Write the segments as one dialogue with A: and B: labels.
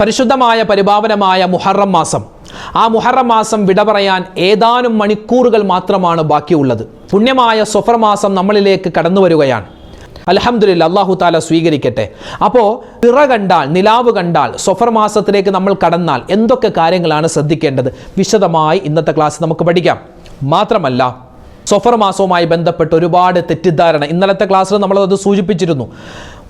A: പരിശുദ്ധമായ പരിപാവനമായ മുഹറം മാസം. ആ മുഹറം മാസം വിട പറയാൻ ഏതാനും മണിക്കൂറുകൾ മാത്രമാണ് ബാക്കിയുള്ളത്. പുണ്യമായ സൊഫർ മാസം നമ്മളിലേക്ക് കടന്നു വരികയാണ്. അലഹമുല്ല അള്ളാഹു താല സ്വീകരിക്കട്ടെ. അപ്പോൾ പിറ കണ്ടാൽ നിലാവ് കണ്ടാൽ സൊഫർ മാസത്തിലേക്ക് നമ്മൾ കടന്നാൽ എന്തൊക്കെ കാര്യങ്ങളാണ് ശ്രദ്ധിക്കേണ്ടത്? വിശദമായി ഇന്നത്തെ ക്ലാസ് നമുക്ക് പഠിക്കാം. മാത്രമല്ല സഫർ മാസവുമായി ബന്ധപ്പെട്ട് ഒരുപാട് തെറ്റിദ്ധാരണ. ഇന്നലത്തെ ക്ലാസ്സിൽ നമ്മളത് സൂചിപ്പിച്ചിരുന്നു.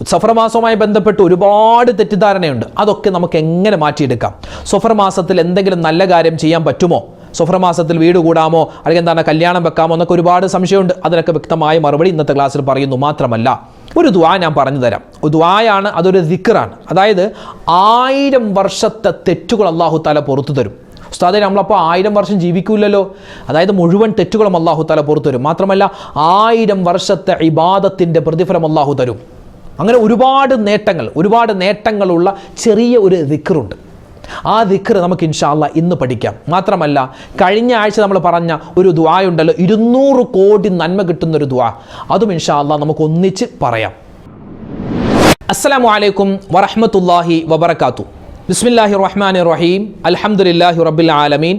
A: സഫർ മാസവുമായി ബന്ധപ്പെട്ട് ഒരുപാട് തെറ്റിദ്ധാരണയുണ്ട്. അതൊക്കെ നമുക്ക് എങ്ങനെ മാറ്റിയെടുക്കാം? സഫർ മാസത്തിൽ എന്തെങ്കിലും നല്ല കാര്യം ചെയ്യാൻ പറ്റുമോ? സഫർ മാസത്തിൽ വീട് കൂടാമോ? അല്ലെങ്കിൽ എന്താണ് കല്യാണം വെക്കാമോ? എന്നൊക്കെ ഒരുപാട് സംശയമുണ്ട്. അതിനൊക്കെ വ്യക്തമായ മറുപടി ഇന്നത്തെ ക്ലാസ്സിൽ പറയുന്നു മാത്രമല്ല. ഒരു ദ്വാ ഞാൻ പറഞ്ഞു തരാം. ദ്വായാണ് അതൊരു ദിക്കറാണ് അതായത് ആയിരം വർഷത്തെ തെറ്റുകൾ അള്ളാഹു താല പുറത്തു തരും. ഉസ്താദെ നമ്മളപ്പോൾ ആയിരം വർഷം ജീവിക്കൂലല്ലോ. അതായത് മുഴുവൻ തെറ്റുകളും അള്ളാഹു താല പുറത്തു തരും. മാത്രമല്ല ആയിരം വർഷത്തെ ഇബാദത്തിന്റെ പ്രതിഫലം അള്ളാഹു തരും. അങ്ങനെ ഒരുപാട് നേട്ടങ്ങൾ ഒരുപാട് നേട്ടങ്ങളുള്ള ചെറിയ ഒരു ദിക്കറുണ്ട് ആ ദിക്കർ നമുക്ക് ഇൻഷാല്ല ഇന്ന് പഠിക്കാം. മാത്രമല്ല കഴിഞ്ഞ ആഴ്ച നമ്മൾ പറഞ്ഞ ഒരു ദ്വായുണ്ടല്ലോ ഇരുന്നൂറ് കോടി നന്മ കിട്ടുന്ന ഒരു ദ്വാ അതും ഇൻഷാല്ല നമുക്ക് ഒന്നിച്ച് പറയാം. അസ്സലാമു അലൈക്കും വറഹമത്തല്ലാഹി വബർക്കാത്തു ബിസ്മില്ലാഹി റഹ്മാൻ റഹീം. അലഹമുല്ലാഹി റബ്ബിൽ ആലമീൻ.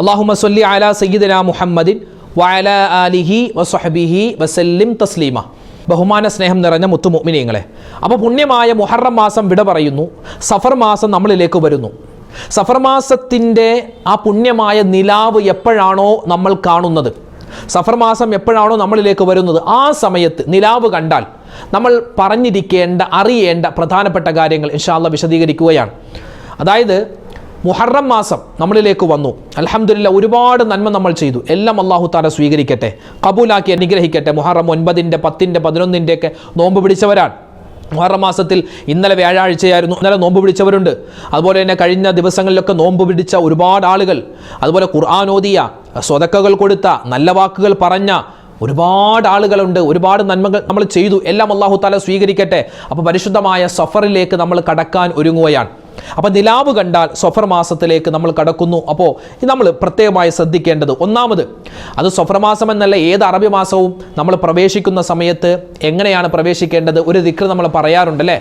A: അല്ലാഹുമ്മ സ്വല്ലി അല സയ്യിദന മുഹമ്മദിൻ വഅല ആലിഹി വസ്ഹബിഹി വസല്ലിം തസ്ലീമ. ബഹുമാന സ്നേഹം നിറഞ്ഞ മുത്തുമുഅ്മിനീങ്ങളെ. അപ്പോൾ പുണ്യമായ മുഹറം മാസം വിട പറയുന്നു. സഫർ മാസം നമ്മളിലേക്ക് വരുന്നു. സഫർ മാസത്തിന്റെ ആ പുണ്യമായ നിലാവ് എപ്പോഴാണോ നമ്മൾ കാണുന്നത്? സഫർ മാസം എപ്പോഴാണോ നമ്മളിലേക്ക് വരുന്നത്? ആ സമയത്ത് നിലാവ് കണ്ടാൽ നമ്മൾ പറഞ്ഞിരിക്കേണ്ട അറിയേണ്ട പ്രധാനപ്പെട്ട കാര്യങ്ങൾ ഇൻഷാല്ല വിശദീകരിക്കുകയാണ്. അതായത് മുഹറം മാസം നമ്മളിലേക്ക് വന്നു. അലഹമില്ല ഒരുപാട് നന്മ നമ്മൾ ചെയ്തു. എല്ലാം അള്ളാഹു താല സ്വീകരിക്കട്ടെ. കബൂലാക്കി അനുഗ്രഹിക്കട്ടെ. മുഹറം ഒൻപതിന്റെ പത്തിന്റെ പതിനൊന്നിന്റെ ഒക്കെ നോമ്പ് പിടിച്ചവരാണ്. മുഹറം മാസത്തിൽ ഇന്നലെ വ്യാഴാഴ്ചയായിരുന്നു. ഇന്നലെ നോമ്പ് പിടിച്ചവരുണ്ട്. അതുപോലെ തന്നെ കഴിഞ്ഞ ദിവസങ്ങളിലൊക്കെ നോമ്പ് പിടിച്ച ഒരുപാട് ആളുകൾ. അതുപോലെ ഖുർആൻ ഓതിയ സ്വതക്കകൾ കൊടുത്ത നല്ല വാക്കുകൾ പറഞ്ഞ ഒരുപാട് ആളുകളുണ്ട്. ഒരുപാട് നന്മകൾ നമ്മൾ ചെയ്തു. എല്ലാം അള്ളാഹു താല സ്വീകരിക്കട്ടെ. അപ്പോൾ പരിശുദ്ധമായ സഫറിലേക്ക് നമ്മൾ കടക്കാൻ ഒരുങ്ങുകയാണ്. അപ്പോൾ നിലാവ് കണ്ടാൽ സ്വഫർ മാസത്തിലേക്ക് നമ്മൾ കടക്കുന്നു. അപ്പോൾ നമ്മൾ പ്രത്യേകമായി ശ്രദ്ധിക്കേണ്ടത് ഒന്നാമത് അത് സൊഫർ മാസം എന്നല്ല ഏത് അറബി മാസവും നമ്മൾ പ്രവേശിക്കുന്ന സമയത്ത് എങ്ങനെയാണ് പ്രവേശിക്കേണ്ടത്? ഒരു ദിക്ർ നമ്മൾ പറയാറുണ്ട് അല്ലേ?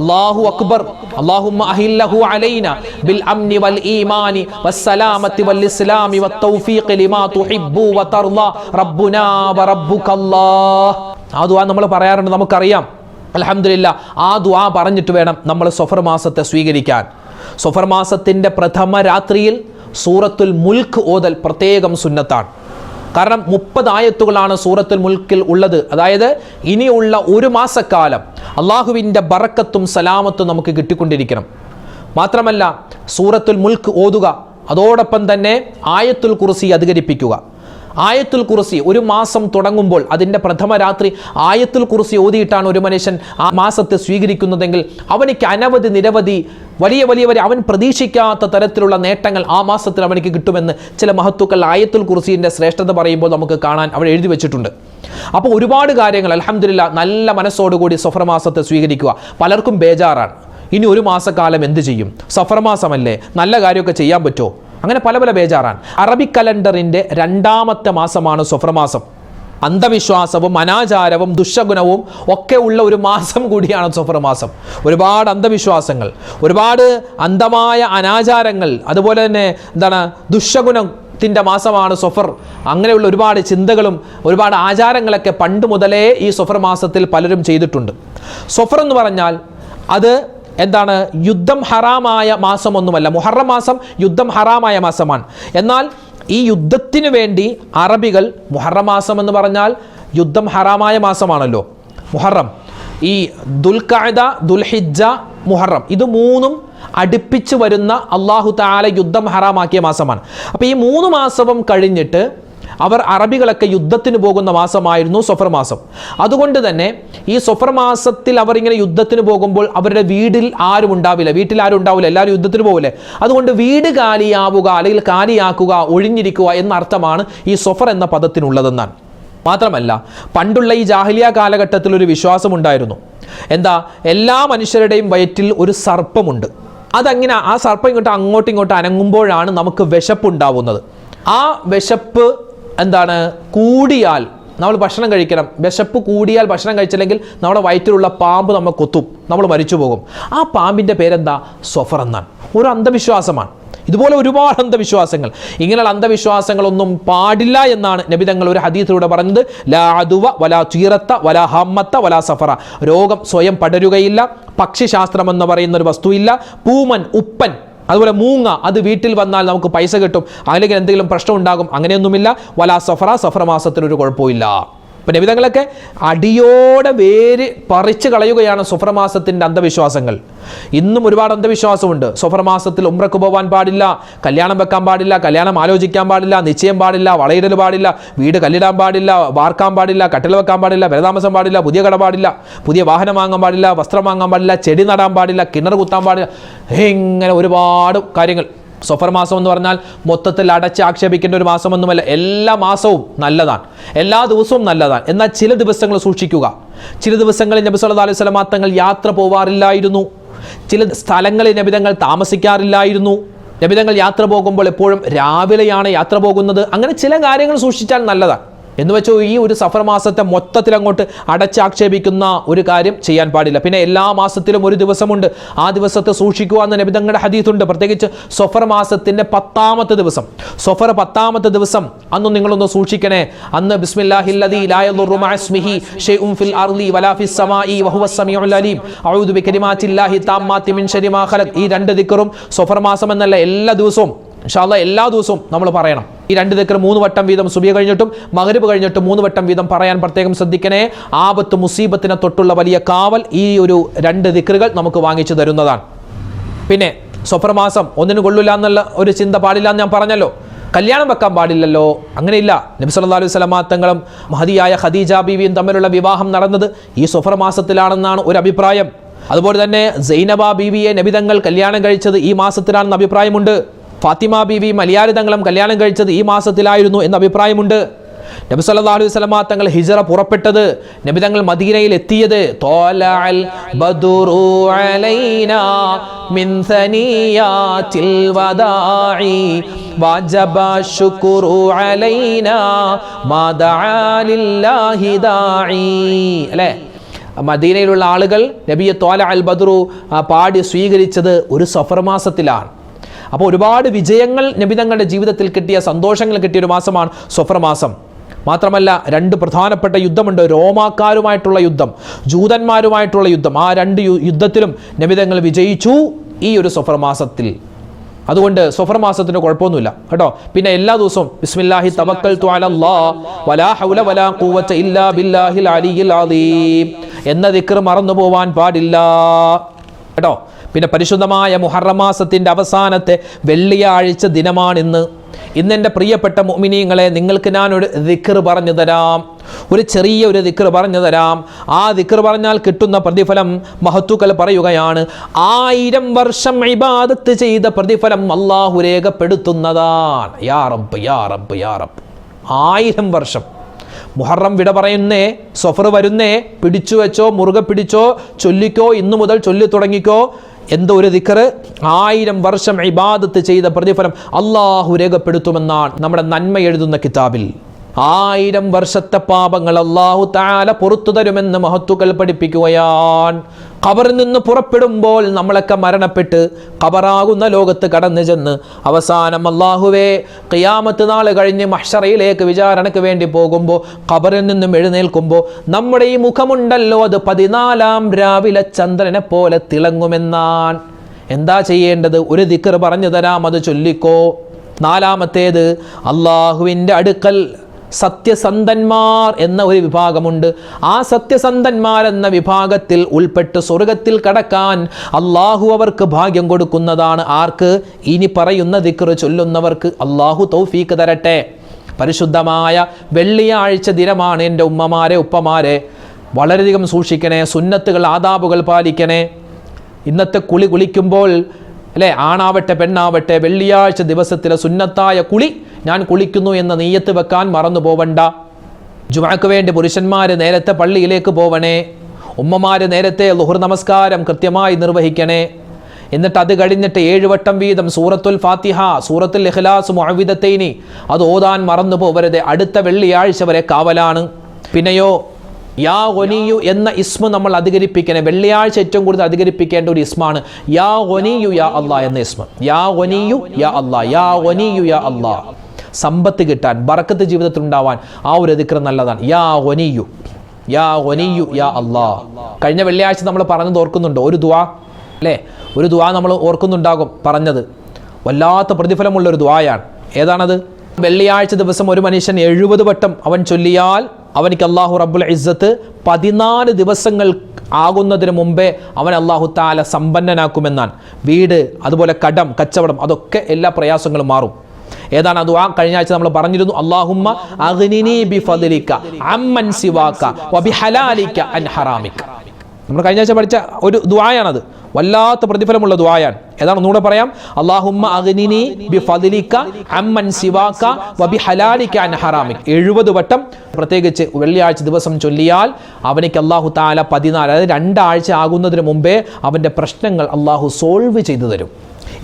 A: അല്ലാഹു അക്ബർ അല്ലാഹുമ്മ അഹില്ലഹു അലൈന ബിൽ അംനി വൽ ഈമാനി വസ്സലാമത്തി വൽ ഇസ്ലാമി വത്തൗഫീഖ് ലിമാ തുഹിബ്ബു വതർള റബ്ബുനാ വറബ്ബുകല്ലാഹ് ആ ദുആ നമ്മൾ പറയാറുണ്ട് നമുക്കറിയാം. അലഹമില്ല ആ ദുആ പറഞ്ഞിട്ട് വേണം നമ്മൾ സൊഫർ മാസത്തെ സ്വീകരിക്കാൻ. സൊഫർ മാസത്തിന്റെ പ്രഥമ രാത്രിയിൽ സൂറത്തുൽ മുൽക്ക് ഓതൽ പ്രത്യേകം സുന്നത്താണ്. കാരണം മുപ്പത് ആയത്തുകളാണ് സൂറത്തുൽ മുൽക്കിൽ ഉള്ളത്. അതായത് ഇനിയുള്ള ഒരു മാസക്കാലം അള്ളാഹുവിന്റെ ബറക്കത്തും സലാമത്തും നമുക്ക് കിട്ടിക്കൊണ്ടിരിക്കണം. മാത്രമല്ല സൂറത്തുൽ മുൽക്ക് ഓതുക അതോടൊപ്പം തന്നെ ആയത്തുൽ കുറിസി അധികരിപ്പിക്കുക. ആയത്തുൽ കുറിസി ഒരു മാസം തുടങ്ങുമ്പോൾ അതിന്റെ പ്രഥമ രാത്രി ആയത്തുൽ കുറിസി ഓതിയിട്ടാണ് ഒരു മനുഷ്യൻ ആ മാസത്തെ സ്വീകരിക്കുന്നതെങ്കിൽ അവനിക്ക് അനവധി നിരവധി വലിയ വലിയ വലിയ അവൻ പ്രതീക്ഷിക്കാത്ത തരത്തിലുള്ള നേട്ടങ്ങൾ ആ മാസത്തിൽ അവനിക്ക് കിട്ടുമെന്ന് ചില മഹത്തുക്കൾ ആയത്തുൽ കുറിസിന്റെ ശ്രേഷ്ഠത പറയുമ്പോൾ നമുക്ക് കാണാൻ അവൻ എഴുതി വെച്ചിട്ടുണ്ട്. അപ്പോൾ ഒരുപാട് കാര്യങ്ങൾ അലഹമില്ല നല്ല മനസ്സോടുകൂടി സഫർ മാസത്തെ സ്വീകരിക്കുക. പലർക്കും ബേജാറാണ്. ഇനി ഒരു മാസക്കാലം എന്ത് ചെയ്യും? സഫർ മാസമല്ലേ? നല്ല കാര്യമൊക്കെ ചെയ്യാൻ പറ്റുമോ? അങ്ങനെ പല പല ബേജാറാണ്. അറബിക് കലണ്ടറിന്റെ രണ്ടാമത്തെ മാസമാണ് സഫർ മാസം. അന്ധവിശ്വാസവും അനാചാരവും ദുഷഗുണവും ഒക്കെ ഉള്ള ഒരു മാസം കൂടിയാണ് സഫർ മാസം. ഒരുപാട് അന്ധവിശ്വാസങ്ങൾ ഒരുപാട് അന്ധമായ അനാചാരങ്ങൾ അതുപോലെ തന്നെ എന്താണ് ദുഷഗുണം ത്തിന്റെ മാസമാണ് സൊഫർ അങ്ങനെയുള്ള ഒരുപാട് ചിന്തകളും ഒരുപാട് ആചാരങ്ങളൊക്കെ പണ്ട് മുതലേ ഈ സൊഫർ മാസത്തിൽ പലരും ചെയ്തിട്ടുണ്ട്. സൊഫർ എന്ന് പറഞ്ഞാൽ അത് എന്താണ്? യുദ്ധം ഹറാമായ മാസമൊന്നുമല്ല. മുഹറം മാസം യുദ്ധം ഹറാമായ മാസമാണ്. എന്നാൽ ഈ യുദ്ധത്തിന് വേണ്ടി അറബികൾ മുഹറം മാസം എന്ന് പറഞ്ഞാൽ യുദ്ധം ഹറാമായ മാസമാണല്ലോ. മുഹറം. ഈ ദുൽഖഅദ ദുൽഹിജ മുഹറം. ഇത് മൂന്നും അടുപ്പിച്ച് വരുന്ന അള്ളാഹു താല യുദ്ധം ഹറാമാക്കിയ മാസമാണ്. അപ്പോൾ ഈ മൂന്ന് മാസവും കഴിഞ്ഞിട്ട് അവർ അറബികളൊക്കെ യുദ്ധത്തിന് പോകുന്ന മാസമായിരുന്നു സൊഫർ മാസം. അതുകൊണ്ട് തന്നെ ഈ സൊഫർ മാസത്തിൽ അവർ ഇങ്ങനെ യുദ്ധത്തിന് പോകുമ്പോൾ അവരുടെ വീടിൽ ആരും ഉണ്ടാവില്ല. വീട്ടിൽ ആരും ഉണ്ടാവില്ല. എല്ലാവരും യുദ്ധത്തിന് പോകില്ലേ അതുകൊണ്ട് വീട് കാലിയാവുക അല്ലെങ്കിൽ കാലിയാക്കുക ഒഴിഞ്ഞിരിക്കുക എന്ന അർത്ഥമാണ് ഈ സൊഫർ എന്ന പദത്തിനുള്ളതെന്നാണ്. മാത്രമല്ല പണ്ടുള്ള ഈ ജാഹിലിയ കാലഘട്ടത്തിൽ ഒരു വിശ്വാസമുണ്ടായിരുന്നു. എന്താ? എല്ലാ മനുഷ്യരുടെയും വയറ്റിൽ ഒരു സർപ്പമുണ്ട്. അതങ്ങനെ ആ സർപ്പം ഇങ്ങോട്ട് അങ്ങോട്ടും ഇങ്ങോട്ടും അനങ്ങുമ്പോഴാണ് നമുക്ക് വിശപ്പുണ്ടാവുന്നത്. ആ വിശപ്പ് എന്താണ്? കൂടിയാൽ. നമ്മൾ ഭക്ഷണം കഴിക്കണം. വിശപ്പ് കൂടിയാൽ ഭക്ഷണം കഴിച്ചില്ലെങ്കിൽ നമ്മുടെ വയറ്റിലുള്ള പാമ്പ് നമ്മൾ കൊത്തും. നമ്മൾ മരിച്ചു പോകും. ആ പാമ്പിന്റെ പേരെന്താ? സൊഫർ എന്നാണ്. ഒരു അന്ധവിശ്വാസമാണ്. ഇതുപോലെ ഒരുപാട് അന്ധവിശ്വാസങ്ങൾ. ഇങ്ങനെയുള്ള അന്ധവിശ്വാസങ്ങളൊന്നും പാടില്ല എന്നാണ് നബിതങ്ങൾ ഒരു ഹദീത്തിലൂടെ പറഞ്ഞത്. ലാ അതുവ വലാ ചീറത്ത വല ഹമ്മത്ത വല സഫറ. രോഗം സ്വയം പടരുകയില്ല. പക്ഷിശാസ്ത്രം എന്ന് പറയുന്ന ഒരു വസ്തുവില്ല. പൂമൻ ഉപ്പൻ അതുപോലെ മൂങ്ങ അത് വീട്ടിൽ വന്നാൽ നമുക്ക് പൈസ കിട്ടും. അല്ലെങ്കിൽ എന്തെങ്കിലും പ്രശ്നം ഉണ്ടാകും അങ്ങനെയൊന്നുമില്ല. വല സഫറ സഫറ മാസത്തിനൊരു കുഴപ്പമില്ല ഇപ്പം നബിതങ്ങളൊക്കെ അടിയോടെ വേര് പറിച്ചു കളയുകയാണ് സുഫ്രമാസത്തിന്റെ അന്ധവിശ്വാസങ്ങൾ. ഇന്നും ഒരുപാട് അന്ധവിശ്വാസമുണ്ട്. സുഫ്രമാസത്തിൽ ഉമ്രക്ക് പോകാൻ പാടില്ല കല്യാണം വെക്കാൻ പാടില്ല കല്യാണം ആലോചിക്കാൻ പാടില്ല നിശ്ചയം പാടില്ല വളയിടൽ പാടില്ല വീട് കല്ലിടാൻ പാടില്ല വാർക്കാൻ പാടില്ല കട്ടിൽ വെക്കാൻ പാടില്ല വിലതാമസം പാടില്ല പുതിയ കട പാടില്ല പുതിയ വാഹനം വാങ്ങാൻ പാടില്ല വസ്ത്രം വാങ്ങാൻ പാടില്ല ചെടി നടാൻ പാടില്ല കിണർ കുത്താൻ പാടില്ല. ഇങ്ങനെ ഒരുപാട് കാര്യങ്ങൾ. സൊഫർ മാസം എന്ന് പറഞ്ഞാൽ മൊത്തത്തിൽ അടച്ച് ആക്ഷേപിക്കേണ്ട ഒരു മാസമൊന്നുമല്ല. എല്ലാ മാസവും നല്ലതാണ്. എല്ലാ ദിവസവും നല്ലതാണ്. എന്നാൽ ചില ദിവസങ്ങൾ സൂക്ഷിക്കുക. ചില ദിവസങ്ങളിൽ നബി സല്ലല്ലാഹു അലൈഹി വസല്ലം തങ്ങൾ യാത്ര പോവാറില്ലായിരുന്നു. ചില സ്ഥലങ്ങളിൽ നബിതങ്ങൾ താമസിക്കാറില്ലായിരുന്നു. നബിതങ്ങൾ യാത്ര പോകുമ്പോൾ എപ്പോഴും രാവിലെയാണ് യാത്ര പോകുന്നത്. അങ്ങനെ ചില കാര്യങ്ങൾ സൂക്ഷിച്ചാൽ നല്ലതാണ്. എന്ന് വെച്ചോ ഈ ഒരു സഫർ മാസത്തെ മൊത്തത്തിൽ അങ്ങോട്ട് അടച്ചാക്ഷേപിക്കുന്ന ഒരു കാര്യം ചെയ്യാൻ പാടില്ല. പിന്നെ എല്ലാ മാസത്തിലും ഒരു ദിവസമുണ്ട്. ആ ദിവസത്തെ സൂക്ഷിക്കുക എന്ന് നബിതങ്ങളുടെ ഹദീത്തുണ്ട് പ്രത്യേകിച്ച് സൊഫർ മാസത്തിന്റെ പത്താമത്തെ ദിവസം. സൊഫർ പത്താമത്തെ ദിവസം അന്ന് നിങ്ങളൊന്ന് സൂക്ഷിക്കണേ. അന്ന് ബിസ്മില്ലാഹില്ലദീ ഫിൽ സമീഉൽ അലീം. അഊദു മിൻ ഈ രണ്ട് ദിക്കറും സൊഫർ മാസം എന്നല്ല എല്ലാ ദിവസവും ഇൻഷാല്ല എല്ലാ ദിവസവും നമ്മൾ പറയണം. ഈ രണ്ട് ദിക്കർ മൂന്ന് വട്ടം വീതം സുബിയ കഴിഞ്ഞിട്ടും മകരബ് കഴിഞ്ഞിട്ടും മൂന്ന് വട്ടം വീതം പറയാൻ പ്രത്യേകം ശ്രദ്ധിക്കണേ. ആപത്ത് മുസീബത്തിനെ തൊട്ടുള്ള വലിയ കാവൽ ഈ ഒരു രണ്ട് ദിക്കറുകൾ നമുക്ക് വാങ്ങിച്ചു തരുന്നതാണ്. പിന്നെ സ്വപ്രമാസം ഒന്നിനു കൊള്ളില്ല എന്നുള്ള ഒരു ചിന്ത പാടില്ല എന്ന് ഞാൻ പറഞ്ഞല്ലോ. കല്യാണം വെക്കാൻ പാടില്ലല്ലോ. അങ്ങനെയില്ല. നബി സല്ലല്ലാഹു അലൈഹി വസല്ലമ തങ്ങളും മഹതിയായ ഖദീജ ബീവിയും തമ്മിലുള്ള വിവാഹം നടന്നത് ഈ സ്വഫർ മാസത്തിലാണെന്നാണ് ഒരു അഭിപ്രായം. അതുപോലെ തന്നെ സൈനബ ബീവിയെ നബിതങ്ങൾ കല്യാണം കഴിച്ചത് ഈ മാസത്തിലാണെന്ന് അഭിപ്രായമുണ്ട്. ഫാത്തിമ ബീവി മലയാളി തങ്ങളും കല്യാണം കഴിച്ചത് ഈ മാസത്തിലായിരുന്നു എന്ന അഭിപ്രായമുണ്ട്. നബി സല്ലല്ലാഹു അലൈഹി വസല്ലമ തങ്ങൾ ഹിജറ പുറപ്പെട്ടത് നബി തങ്ങൾ മദീനയിൽ എത്തിയത് ബദുറു അല്ലേ? മദീനയിലുള്ള ആളുകൾ നബിയെ തോല അൽ ബദ്രു പാടി സ്വീകരിച്ചത് ഒരു സഫർ മാസത്തിലാണ്. അപ്പോൾ ഒരുപാട് വിജയങ്ങൾ നബി തങ്ങളുടെ ജീവിതത്തിൽ കിട്ടിയ സന്തോഷങ്ങൾ കിട്ടിയ ഒരു മാസമാണ് സഫർ മാസം. മാത്രമല്ല രണ്ട് പ്രധാനപ്പെട്ട യുദ്ധമുണ്ട്. റോമാക്കാരുമായിട്ടുള്ള യുദ്ധം ജൂതന്മാരുമായിട്ടുള്ള യുദ്ധം. ആ രണ്ട് യുദ്ധത്തിലും നബിതങ്ങൾ വിജയിച്ചു ഈ ഒരു സഫർ മാസത്തിൽ. അതുകൊണ്ട് സഫർ മാസത്തിന് കുഴപ്പമൊന്നുമില്ല. കേട്ടോ? പിന്നെ എല്ലാ ദിവസവും ബിസ്മില്ലാഹി തവക്കൽ വലാ ഹൗല വലാ ഇല്ലാ ബില്ലാഹിൽ അലിയിൽ അലീം എന്ന ദിക്കർ മറന്നു പോവാൻ പാടില്ല. കേട്ടോ? പിന്നെ പരിശുദ്ധമായ മുഹറമാസത്തിന്റെ അവസാനത്തെ വെള്ളിയാഴ്ച ദിനമാണിന്ന് ഇന്ന്. എന്റെ പ്രിയപ്പെട്ട മുഅ്മിനീങ്ങളെ നിങ്ങൾക്ക് ഞാനൊരു ദിക്കർ പറഞ്ഞു തരാം. ഒരു ചെറിയ ഒരു ദിക്കർ പറഞ്ഞു തരാം. ആ ദിക്കർ പറഞ്ഞാൽ കിട്ടുന്ന പ്രതിഫലം മഹത്തുക്കൾ പറയുകയാണ് ആയിരം വർഷം ഇബാദത്ത് ചെയ്ത പ്രതിഫലം അള്ളാഹു രേഖപ്പെടുത്തുന്നതാണ്. യാ റബ്ബ് യാ യാ റബ്ബ്. ആയിരം വർഷം. മുഹറം വിട പറയുന്നേ സൊഫർ വരുന്നേ പിടിച്ചു വെച്ചോ മുറുകെ പിടിച്ചോ ചൊല്ലിക്കോ ഇന്നു മുതൽ ചൊല്ലി തുടങ്ങിക്കോ എന്തോ ഒരു ദിക്കറ്? ആയിരം വർഷം ഇബാദത്ത് ചെയ്ത പ്രതിഫലം അള്ളാഹു രേഖപ്പെടുത്തുമെന്നാണ് നമ്മുടെ നന്മ എഴുതുന്ന കിതാബിൽ. ആയിരം വർഷത്തെ പാപങ്ങൾ അള്ളാഹു താല പുറത്തു തരുമെന്ന് മഹത്തുക്കൾ പഠിപ്പിക്കുകയാണ്. ഖബറിൽ നിന്ന് പുറപ്പെടുമ്പോൾ നമ്മളൊക്കെ മരണപ്പെട്ട് ഖബറാകുന്ന ലോകത്ത് കടന്നു ചെന്ന് അവസാനം അള്ളാഹുവേ ഖിയാമത്ത് നാൾ കഴിഞ്ഞ് മഷറയിലേക്ക് വിചാരണയ്ക്ക് വേണ്ടി പോകുമ്പോൾ ഖബറിൽ നിന്നും എഴുന്നേൽക്കുമ്പോൾ നമ്മുടെ ഈ മുഖമുണ്ടല്ലോ അത് പതിനാലാം രാവിലെ ചന്ദ്രനെ പോലെ തിളങ്ങുമെന്നാണ്. എന്താ ചെയ്യേണ്ടത്? ഒരു ദിക്കർ പറഞ്ഞു തരാം അത് ചൊല്ലിക്കോ. നാലാമത്തേത് അള്ളാഹുവിന്റെ അടുക്കൽ സത്യസന്ധന്മാർ എന്ന ഒരു വിഭാഗമുണ്ട്. ആ സത്യസന്ധന്മാർ എന്ന വിഭാഗത്തിൽ ഉൾപ്പെട്ട് സ്വർഗത്തിൽ കടക്കാൻ അള്ളാഹു അവർക്ക് ഭാഗ്യം കൊടുക്കുന്നതാണ്. ആർക്ക്? ഇനി പറയുന്ന ദിക്റ് ചൊല്ലുന്നവർക്ക് അള്ളാഹു തൗഫീക്ക് തരട്ടെ. പരിശുദ്ധമായ വെള്ളിയാഴ്ച ദിനമാണ് എന്റെ ഉമ്മമാരെ ഉപ്പമാരെ. വളരെയധികം സൂക്ഷിക്കണേ സുന്നത്തുകൾ ആദാബുകൾ പാലിക്കണേ. ഇന്നത്തെ കുളി കുളിക്കുമ്പോൾ അല്ലേ? ആണാവട്ടെ പെണ്ണാവട്ടെ വെള്ളിയാഴ്ച ദിവസത്തിലെ സുന്നത്തായ കുളി ഞാൻ കുളിക്കുന്നു എന്ന നെയ്യത്ത് വെക്കാൻ മറന്നു പോവണ്ട. ജുമാക്ക് വേണ്ടി പുരുഷന്മാർ നേരത്തെ പള്ളിയിലേക്ക് പോവണേ. ഉമ്മമാർ നേരത്തെ ലുഹർ നമസ്കാരം കൃത്യമായി നിർവഹിക്കണേ. എന്നിട്ട് അത് കഴിഞ്ഞിട്ട് ഏഴുവട്ടം വീതം സൂറത്തുൽ ഫാത്തിഹ സൂറത്തുൽ ഇഖ്ലാസ് മുഅവിദത്തൈനി അത് ഓതാൻ മറന്നു പോവരുത്. അടുത്ത വെള്ളിയാഴ്ച വരെ കാവലാണ്. പിന്നെയോ യാ ഒനിയു എന്ന ഇസ്മ നമ്മൾ അധികരിപ്പിക്കണേ. വെള്ളിയാഴ്ച ഏറ്റവും കൂടുതൽ അധികരിപ്പിക്കേണ്ട ഒരു ഇസ്മാണ്. യാ ഒനിയു യാ അള്ളാ എന്ന ഇസ്മ. യാ ഒനിയു യാ അള്ളാ യാ ഒനിയു യാ അള്ളാ സമ്പത്ത് കിട്ടാൻ ബറക്കത്ത് ജീവിതത്തിൽ ഉണ്ടാവാൻ ആ ഒരു അതിക്രം നല്ലതാണ്. യാ ഒനിയു യാ ഒനിയു യാ അള്ളാ കഴിഞ്ഞ വെള്ളിയാഴ്ച നമ്മൾ പറഞ്ഞത് ഓർക്കുന്നുണ്ടോ? ഒരു ദുവാ അല്ലേ? ഒരു ദുവാ നമ്മൾ ഓർക്കുന്നുണ്ടാകും പറഞ്ഞത്. വല്ലാത്ത പ്രതിഫലമുള്ള ഒരു ദുവായാണ് ഏതാണത്? വെള്ളിയാഴ്ച ദിവസം ഒരു മനുഷ്യൻ എഴുപത് വട്ടം അവൻ ചൊല്ലിയാൽ അവനിക്ക് അള്ളാഹു റബ്ബുൽ ഇസ്സത്ത് പതിനാല് ദിവസങ്ങൾ ആകുന്നതിന് മുമ്പേ അവൻ അള്ളാഹു താല സമ്പന്നനാക്കുമെന്നാണ്. വീട് അതുപോലെ കടം കച്ചവടം അതൊക്കെ എല്ലാ പ്രയാസങ്ങളും മാറും. ഏതാണ് അത് ആ കഴിഞ്ഞ ആഴ്ച നമ്മൾ പറഞ്ഞിരുന്നു അള്ളാഹുമ്മ അഗ്നിനി ബി അമ്മൻ സിവാക വബി ഹലാലിക അൻ ഹറാമിക. നമ്മൾ കഴിഞ്ഞ ആഴ്ച പഠിച്ച ഒരു ദുആയാണത്. വല്ലാത്ത പ്രതിഫലമുള്ള ദുആയാണ്. ഏതാണ്? ഒന്നുകൂടെ പറയാം. അള്ളാഹുമ്മ അഗ്നിനി ബി ഫദ്ലിക അമ്മൻ സിവാക്ക വബി ഹലാലിക്ക അൻ ഹറാമിക. എഴുപത് വട്ടം പ്രത്യേകിച്ച് വെള്ളിയാഴ്ച ദിവസം ചൊല്ലിയാൽ അവനിക്ക് അള്ളാഹു താല പതിനാല് അതായത് രണ്ടാഴ്ച ആകുന്നതിന് മുമ്പേ അവന്റെ പ്രശ്നങ്ങൾ അള്ളാഹു സോൾവ് ചെയ്തു തരും.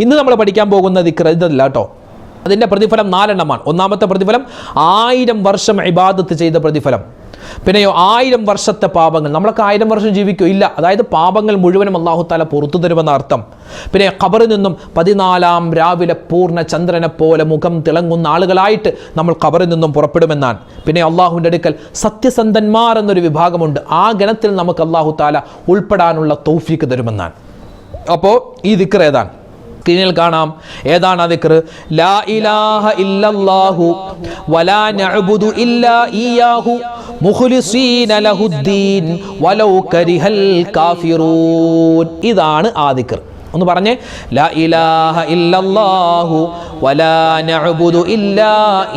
A: ഇന്ന് നമ്മൾ പഠിക്കാൻ പോകുന്നത് ഇതല്ല കേട്ടോ. അതിന്റെ പ്രതിഫലം നാലെണ്ണമാണ്. ഒന്നാമത്തെ പ്രതിഫലം ആയിരം വർഷം ഇബാദത്ത് ചെയ്ത പ്രതിഫലം. പിന്നെയോ ആയിരം വർഷത്തെ പാപങ്ങൾ. നമ്മളൊക്കെ ആയിരം വർഷം ജീവിക്കോ? ഇല്ല. അതായത് പാപങ്ങൾ മുഴുവനും അള്ളാഹു താല പുറത്തു തരുമെന്ന അർത്ഥം. പിന്നെ ഖബറിൽ നിന്നും പതിനാലാം രാവിലെ പൂർണ ചന്ദ്രനെ പോലെ മുഖം തിളങ്ങുന്ന ആളുകളായിട്ട് നമ്മൾ ഖബറിൽ നിന്നും പുറപ്പെടുമെന്നാണ്. പിന്നെ അള്ളാഹുവിന്റെ അടുക്കൽ സത്യസന്ധന്മാർ എന്നൊരു വിഭാഗമുണ്ട്. ആ ഗണത്തിൽ നമുക്ക് അള്ളാഹു താല ഉൾപ്പെടാനുള്ള തൗഫീക്ക് തരുമെന്നാണ്. അപ്പോൾ ഈ ദിക്ർ ഏതാണ്? സ്ക്രീനിൽ കാണാം. ഏതാണ് ദിക്ർ ലാ ഇലാഹ ഇല്ലല്ലാഹു വലാ നഅബുദു ഇല്ലാ ഇയാഹു മുഖ്ലിസീന ലഹുദ്ദീൻ വലൗ കരിഹൽ കാഫിറൂൻ. ഇതാണ് ആ ദിക്ർ ഒന്ന് പറഞ്ഞേ. ലാ ഇലാഹ ഇല്ലല്ലാഹു വലാ നഅബുദു ഇല്ലാ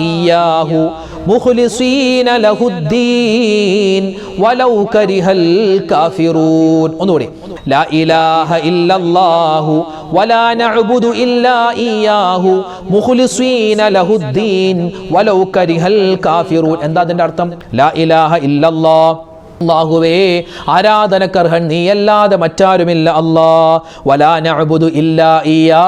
A: ഇയ്യാഹു മുഖ്ലിസീന ലഹുദ്ദീൻ വലൗ കരിഹൽ കാഫിറൂൻ. ഒന്നുകൂടി. ലാ ഇലാഹ ഇല്ലല്ലാഹു വലാ നഅബുദു ഇല്ലാ ഇയ്യാഹു. മുഖ്ലിസീന ലഹുദ്ദീൻ വലൗ കരിഹൽ കാഫിറൂൻ. എന്താ അതിന്റെ അർത്ഥം? ലാ ഇലാഹ ഇല്ലല്ലാഹ്. അള്ളാഹുവേ ആരാധനക്കർഹൻ നീയല്ലാതെ മറ്റാരുമില്ല അല്ലാ. വലാ നഅബുദു ഇല്ലാ ഇയാ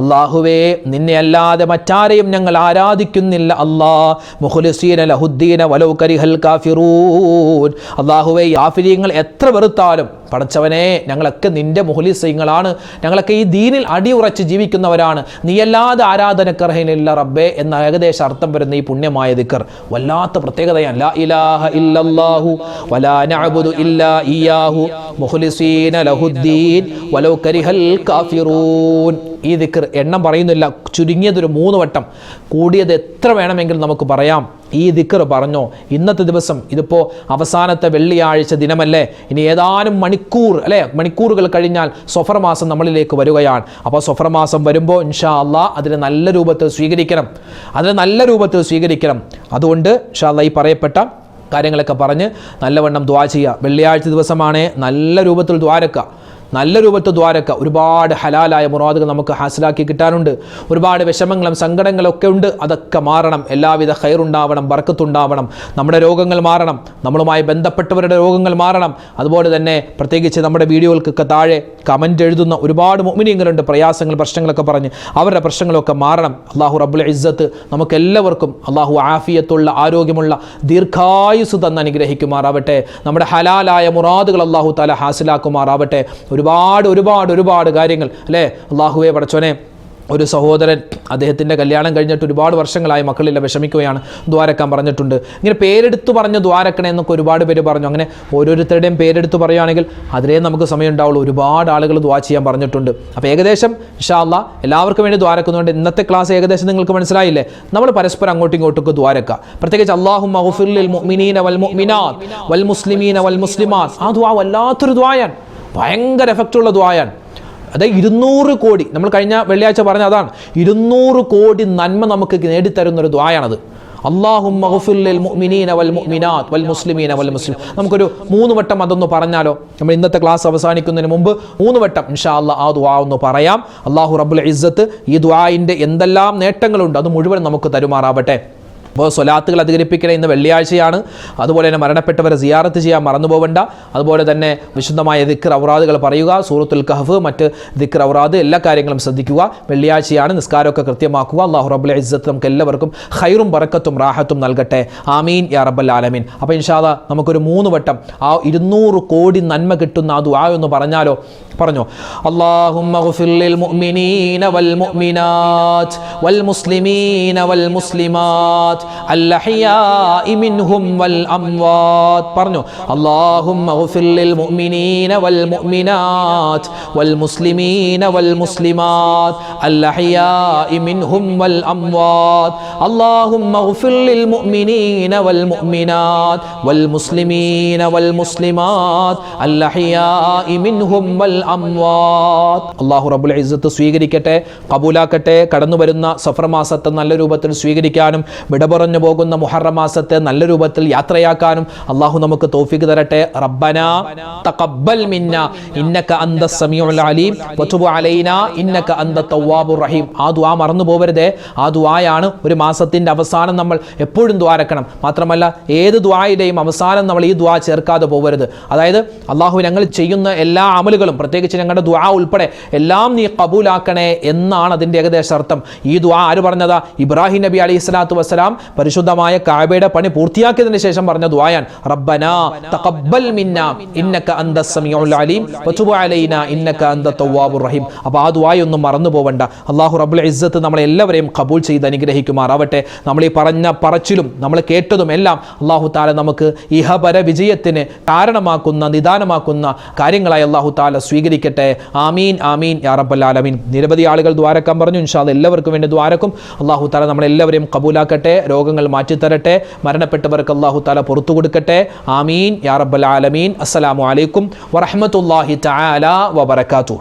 A: അള്ളാഹുവേ നിന്നെ അല്ലാതെ മറ്റാരെയും ഞങ്ങൾ ആരാധിക്കുന്നില്ല അല്ലാ. മുഖ്ലിസീന ലഹുദ്ദീന വലൗ കരിഹൽ കാഫിറൂൻ. അള്ളാഹുവേ ആഫിരിയങ്ങൾ എത്ര വെറുത്താലും പടച്ചവനെ ഞങ്ങളൊക്കെ നിന്റെ മുഹലിസീങ്ങളാണ് ഞങ്ങളൊക്കെ ഈ ദീനിൽ അടിയുറച്ച് ജീവിക്കുന്നവരാണ്. നീയല്ലാതെ ആരാധനക്കർഹനില്ല റബ്ബേ എന്ന ഏകദേശ അർത്ഥം വരുന്ന ഈ പുണ്യമായ ദിക്കർ. വല്ലാത്ത പ്രത്യേകതയാണ്. ഇല്ലല്ലാഹു വലാ നഅബുദു ഇല്ലാ ഇയാഹു മുഹ്ലിസീന വലൗ കരിഹൽ കാഫിറൂൻ. ഈ ദിക്കർ എണ്ണം പറയുന്നില്ല. ചുരുങ്ങിയതൊരു മൂന്ന് വട്ടം. കൂടിയത് എത്ര വേണമെങ്കിലും നമുക്ക് പറയാം. ഈ ദിക്കർ പറഞ്ഞോ ഇന്നത്തെ ദിവസം ഇതിപ്പോൾ അവസാനത്തെ വെള്ളിയാഴ്ച ദിനമല്ലേ? ഇനി ഏതാനും മണിക്കൂർ അല്ലേ? മണിക്കൂറുകൾ കഴിഞ്ഞാൽ സൊഫർ മാസം നമ്മളിലേക്ക് വരികയാണ്. അപ്പോൾ സൊഫർ മാസം വരുമ്പോൾ ഇൻഷാ അള്ളാ അതിനെ നല്ല രൂപത്തിൽ സ്വീകരിക്കണം. അതിനെ നല്ല രൂപത്തിൽ സ്വീകരിക്കണം. അതുകൊണ്ട് ഇൻഷാ അള്ളാ ഈ പറയപ്പെട്ട കാര്യങ്ങളൊക്കെ പറഞ്ഞ് നല്ലവണ്ണം ദ്വാ ചെയ്യുക. വെള്ളിയാഴ്ച ദിവസമാണ് നല്ല രൂപത്തിൽ ദ്വാരക്കുക നല്ല രൂപത്ത് ദ്വാരക്ക ഒരുപാട് ഹലാലായ മുറാദുകൾ നമുക്ക് ഹാസിലാക്കി കിട്ടാനുണ്ട്. ഒരുപാട് വിഷമങ്ങളും സങ്കടങ്ങളൊക്കെ ഉണ്ട്. അതൊക്കെ മാറണം. എല്ലാവിധ ഹൈറുണ്ടാവണം ബർക്കത്തുണ്ടാവണം. നമ്മുടെ രോഗങ്ങൾ മാറണം. നമ്മളുമായി ബന്ധപ്പെട്ടവരുടെ രോഗങ്ങൾ മാറണം. അതുപോലെ തന്നെ പ്രത്യേകിച്ച് നമ്മുടെ വീഡിയോകൾക്കൊക്കെ താഴെ കമന്റ് എഴുതുന്ന ഒരുപാട് മുമിനിയങ്ങളുണ്ട് പ്രയാസങ്ങൾ പ്രശ്നങ്ങളൊക്കെ പറഞ്ഞ് അവരുടെ പ്രശ്നങ്ങളൊക്കെ മാറണം. അള്ളാഹു റബ്ബുൽ ഇസ്സത്ത് നമുക്ക് എല്ലാവർക്കും അള്ളാഹു ആഫിയത്തുള്ള ആരോഗ്യമുള്ള ദീർഘായുസ് തന്ന് അനുഗ്രഹിക്കുമാറാവട്ടെ. നമ്മുടെ ഹലാലായ മുറാദുകൾ അള്ളാഹു താല ഹാസിലാക്കുമാറാവട്ടെ. ഒരുപാട് ഒരുപാട് ഒരുപാട് കാര്യങ്ങൾ അല്ലേ? അള്ളാഹുവെ പടച്ചോനെ ഒരു സഹോദരൻ അദ്ദേഹത്തിന്റെ കല്യാണം കഴിഞ്ഞിട്ട് ഒരുപാട് വർഷങ്ങളായി മക്കളില്ല വിഷമിക്കുകയാണ്. ദ്വാരക്കാൻ പറഞ്ഞിട്ടുണ്ട്. ഇങ്ങനെ പേരെടുത്ത് പറഞ്ഞ് ദ്വാരക്കണേ എന്നൊക്കെ ഒരുപാട് പേര് പറഞ്ഞു. അങ്ങനെ ഓരോരുത്തരുടെയും പേരെടുത്ത് പറയുകയാണെങ്കിൽ അതിലേ നമുക്ക് സമയം ഉണ്ടാവുള്ളൂ ഒരുപാട് ആളുകൾ ദ്വാ ചെയ്യാൻ പറഞ്ഞിട്ടുണ്ട്. അപ്പോൾ ഏകദേശം ഇഷാല്ല എല്ലാവർക്കും വേണ്ടി ദ്വാരക്കുന്നതുകൊണ്ട് ഇന്നത്തെ ക്ലാസ് ഏകദേശം നിങ്ങൾക്ക് മനസ്സിലായില്ലേ? നമ്മൾ പരസ്പരം അങ്ങോട്ടും ഇങ്ങോട്ടും ദ്വാരക്കുക. പ്രത്യേകിച്ച് അള്ളാഹു മഹഫിൽ വൽ വൽ മുസ്ലിമീന വൽ മുസ്ലിമാത്ത്. ആ ദ്വാ വല്ലാത്തൊരു ദ്വായാണ്. ഭയങ്കര എഫക്റ്റ് ഉള്ള ദ്വായാണ് അതായത് ഇരുന്നൂറ് കോടി. നമ്മൾ കഴിഞ്ഞ വെള്ളിയാഴ്ച പറഞ്ഞ അതാണ്. ഇരുന്നൂറ് കോടി നന്മ നമുക്ക് നേടിത്തരുന്ന ഒരു ദ്വായാണത് അള്ളാഹും നമുക്കൊരു മൂന്ന് വട്ടം അതൊന്ന് പറഞ്ഞാലോ? നമ്മൾ ഇന്നത്തെ ക്ലാസ് അവസാനിക്കുന്നതിന് മുമ്പ് മൂന്ന് വട്ടം ഇൻഷാ അല്ലാ ആ ദുവാ ഒന്ന് പറയാം. അള്ളാഹു റബ്ബുൽ ഇസ്സത്ത് ഈ ദ്വായിന്റെ എന്തെല്ലാം നേട്ടങ്ങളുണ്ട് അത് മുഴുവൻ നമുക്ക് തരുമാറാവട്ടെ. അപ്പോൾ സ്വലാത്തുകൾ അധികരിപ്പിക്കണേ ഇന്ന് വെള്ളിയാഴ്ചയാണ്. അതുപോലെ തന്നെ മരണപ്പെട്ടവരെ സിയാറത്ത് ചെയ്യാൻ മറന്നുപോകണ്ട അതുപോലെ തന്നെ വിശുദ്ധമായ ദിക്ർ ഔറാദുകൾ പറയുക സൂറത്തുൽ കഹഫ് മറ്റ് ദിക്ർ ഔറാദ് എല്ലാ കാര്യങ്ങളും ശ്രദ്ധിക്കുക. വെള്ളിയാഴ്ചയാണ് നിസ്കാരമൊക്കെ കൃത്യമാക്കുക. അള്ളാഹു റബ്ബുൽ ഇസ്സത്ത് നമുക്ക് എല്ലാവർക്കും ഹൈറും ബറക്കത്തും റാഹത്തും നൽകട്ടെ. ആമീൻ യാ റബ്ബൽ ആലമീൻ. അപ്പോൾ ഇൻഷാദ നമുക്കൊരു മൂന്ന് വട്ടം ആ ഇരുന്നൂറ് കോടി നന്മ കിട്ടുന്ന ആ ദുആ എന്ന് പറഞ്ഞാലോ? പറഞ്ഞോ. അള്ളാഹുമ്മ ഗഫിർലിൽ മുഅ്മിനീന വൽ മുഅ്മിനാത്ത് വൽ മുസ്ലിമീന വൽ മുസ്ലിമാത്ത്. പറഞ്ഞു അള്ളാഹു റബുൽ ഇസ്സത്ത് സ്വീകരിക്കട്ടെ കബൂലാക്കട്ടെ കടന്നു വരുന്ന സഫർ മാസത്തെ നല്ല രൂപത്തിൽ സ്വീകരിക്കാനും വിട പറഞ്ഞു പോകുന്ന മുഹറം മാസത്തെ നല്ല രൂപത്തിൽ യാത്രയാക്കാനും അള്ളാഹു നമുക്ക് തോഫിക്ക് തരട്ടെ. റബ്ബന തഖബ്ബൽ മിന്ന ഇന്നക അന്ത സമീഉൽ അലീം വതുബ് അലൈന ഇന്നക അന്ത തവ്വാബുർ റഹീം. ആ ദുആ മറന്നു പോവരുതേ. ആ ദുആയാണ് ഒരു മാസത്തിന്റെ അവസാനം നമ്മൾ എപ്പോഴും ദ്വാരക്കണം മാത്രമല്ല ഏത് ദ്വായുടെയും അവസാനം നമ്മൾ ഈ ദ്വാ ചേർക്കാതെ പോകരുത് അതായത് അള്ളാഹു ഞങ്ങൾ ചെയ്യുന്ന എല്ലാ അമലുകളും പ്രത്യേകിച്ച് ഞങ്ങളുടെ ദ്വാ ഉൾപ്പെടെ എല്ലാം നീ കബൂലാക്കണേ എന്നാണ് അതിന്റെ ഏകദേശ അർത്ഥം. ഈ ദ്വാ ആര് പറഞ്ഞതാ? ഇബ്രാഹിം നബി അലൈഹി സ്വലാത്തു വസ്സലാം പരിശുദ്ധമായ കാബയുടെ പണി പൂർത്തിയാക്കിയതിന് ശേഷം പറഞ്ഞ ദ്വായാൻ റബ്ബന തഖബ്ബൽ മിന്ന ഇന്നക അലീം അലൈനാ ഇന്നക റഹീം. അപ്പോൾ ആ ദ്വായൊന്നും മറന്നു പോവണ്ട. അള്ളാഹു റബ്ബുൽ ഇസ്സത്ത് നമ്മളെ എല്ലാവരെയും കബൂൽ ചെയ്ത് അനുഗ്രഹിക്കുമാറാവട്ടെ. നമ്മൾ ഈ പറഞ്ഞ പറച്ചിലും നമ്മൾ കേട്ടതും എല്ലാം അള്ളാഹു താല നമുക്ക് ഇഹപര വിജയത്തിന് കാരണമാക്കുന്ന നിദാനമാക്കുന്ന കാര്യങ്ങളായി അള്ളാഹു താല സ്വീകരിക്കട്ടെ. ആമീൻ ആമീൻ യാ റബ്ബൽ ആലമീൻ. നിരവധി ആളുകൾ ദ്വാരക്കാൻ പറഞ്ഞു. ഇൻഷാ എല്ലാവർക്കും വേണ്ടി ദ്വാരക്കും. അള്ളാഹു താല നമ്മളെല്ലാവരെയും കബൂലാക്കട്ടെ രോഗങ്ങൾ മാറ്റിത്തരട്ടെ. മരണപ്പെട്ടവർക്ക് അള്ളാഹു താല പുറത്തു കൊടുക്കട്ടെ. ആമീൻ. യാ റബ്ബൽ ആലമീൻ. അസ്സലാമു അലൈക്കും വറഹ്മത്തുള്ളാഹി തആല വബറകാതുഹു.